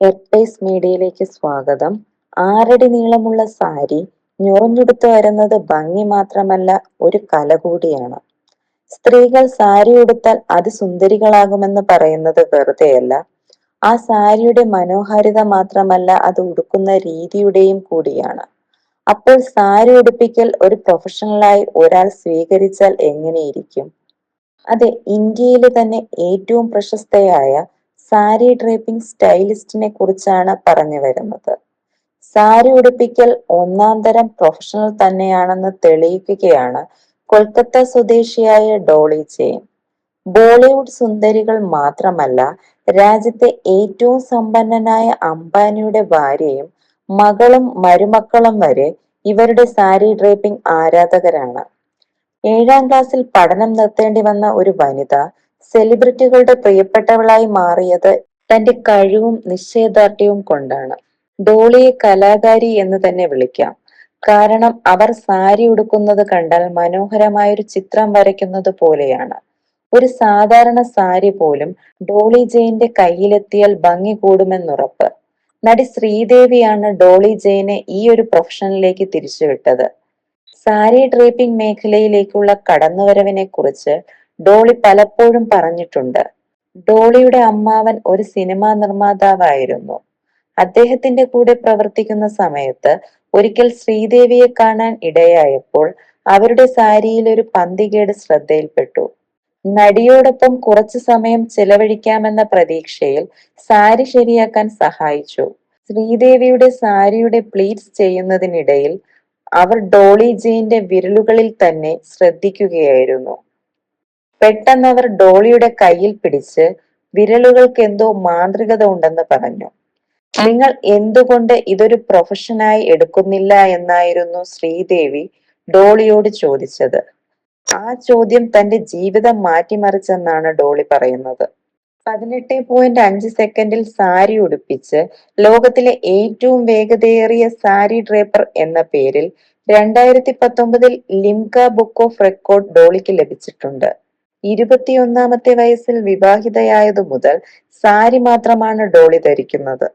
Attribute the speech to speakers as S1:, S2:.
S1: എർട്ടേസ് മീഡിയയിലേക്ക് സ്വാഗതം. ആറടി നീളമുള്ള സാരി ഞൊറിഞ്ഞുടുത്ത് വരുന്നത് ഭംഗി മാത്രമല്ല ഒരു കല കൂടിയാണ്. സ്ത്രീകൾ സാരി ഉടുത്താൽ അത് സുന്ദരികളാകുമെന്ന് പറയുന്നത് വെറുതെയല്ല. ആ സാരിയുടെ മനോഹാരിത മാത്രമല്ല അത് ഉടുക്കുന്ന രീതിയുടെയും കൂടിയാണ്. അപ്പോൾ സാരി ഉടുപ്പിക്കൽ ഒരു പ്രൊഫഷണലായി ഒരാൾ സ്വീകരിച്ചാൽ എങ്ങനെയിരിക്കും? അതെ ഇന്ത്യയിലെ തന്നെ ഏറ്റവും പ്രശസ്തയായ സാരി ഡ്രേപ്പിംഗ് സ്റ്റൈലിസ്റ്റിനെ കുറിച്ചാണ് പറഞ്ഞു വരുന്നത്. സാരി ഉടുപ്പിക്കൽ ഒന്നാം തരം പ്രൊഫഷണൽ തന്നെയാണെന്ന് തെളിയിക്കുകയാണ് കൊൽക്കത്ത സ്വദേശിയായ ഡോളി ജെയിൻ. ബോളിവുഡ് സുന്ദരികൾ മാത്രമല്ല രാജ്യത്തെ ഏറ്റവും സമ്പന്നനായ അംബാനിയുടെ ഭാര്യയും മകളും മരുമക്കളും വരെ ഇവരുടെ സാരി ഡ്രേപ്പിംഗ് ആരാധകരാണ്. ഏഴാം ക്ലാസ്സിൽ പഠനം നിർത്തേണ്ടി വന്ന ഒരു വനിത സെലിബ്രിറ്റികളുടെ പ്രിയപ്പെട്ടവളായി മാറിയത് തന്റെ കഴിവും നിശ്ചയദാർഢ്യവും കൊണ്ടാണ്. ഡോളിയെ കലാകാരി എന്ന് തന്നെ വിളിക്കാം. കാരണം അവർ സാരി ഉടുക്കുന്നത് കണ്ടാൽ മനോഹരമായൊരു ചിത്രം വരയ്ക്കുന്നത് പോലെയാണ്. ഒരു സാധാരണ സാരി പോലും ഡോളി ജെയിന്റെ കയ്യിലെത്തിയാൽ ഭംഗി കൂടുമെന്നുറപ്പ്. നടി ശ്രീദേവിയാണ് ഡോളി ജെയിനെ ഈ ഒരു പ്രൊഫഷനിലേക്ക് തിരിച്ചുവിട്ടത്. സാരി ഡ്രേപ്പിംഗ് മേഖലയിലേക്കുള്ള കടന്നുവരവിനെ കുറിച്ച് ഡോളി പലപ്പോഴും പറഞ്ഞിട്ടുണ്ട്. ഡോളിയുടെ അമ്മാവൻ ഒരു സിനിമാ നിർമ്മാതാവായിരുന്നു. അദ്ദേഹത്തിന്റെ കൂടെ പ്രവർത്തിക്കുന്ന സമയത്ത് ഒരിക്കൽ ശ്രീദേവിയെ കാണാൻ ഇടയായപ്പോൾ അവരുടെ സാരിയിൽ ഒരു പന്തികേട് ശ്രദ്ധയിൽപ്പെട്ടു. നടിയോടൊപ്പം കുറച്ചു സമയം ചെലവഴിക്കാമെന്ന പ്രതീക്ഷയിൽ സാരി ശരിയാക്കാൻ സഹായിച്ചു. ശ്രീദേവിയുടെ സാരിയുടെ പ്ലീറ്റ്സ് ചെയ്യുന്നതിനിടയിൽ അവർ ഡോളി ജെയിന്റെ വിരലുകളിൽ തന്നെ ശ്രദ്ധിക്കുകയായിരുന്നു. പെട്ടെന്ന് അവർ ഡോളിയുടെ കയ്യിൽ പിടിച്ച് വിരലുകൾക്ക് എന്തോ മാന്ത്രികത ഉണ്ടെന്ന് പറഞ്ഞു. നിങ്ങൾ എന്തുകൊണ്ട് ഇതൊരു പ്രൊഫഷനായി എടുക്കുന്നില്ല എന്നായിരുന്നു ശ്രീദേവി ഡോളിയോട് ചോദിച്ചത്. ആ ചോദ്യം തന്റെ ജീവിതം മാറ്റിമറിച്ചെന്നാണ് ഡോളി പറയുന്നത്. പതിനെട്ട് പോയിന്റ് അഞ്ച് സെക്കൻഡിൽ സാരി ഉടുപ്പിച്ച് ലോകത്തിലെ ഏറ്റവും വേഗതയേറിയ സാരി ഡ്രേപ്പർ എന്ന പേരിൽ രണ്ടായിരത്തി പത്തൊമ്പതിൽ ലിംക ബുക്ക് ഓഫ് റെക്കോർഡ് ഡോളിക്ക് ലഭിച്ചിട്ടുണ്ട്. ഇരുപത്തിയൊന്നാമത്തെ വയസ്സിൽ വിവാഹിതയായതു മുതൽ സാരി മാത്രമാണ് ഡോളി ധരിക്കുന്നത്.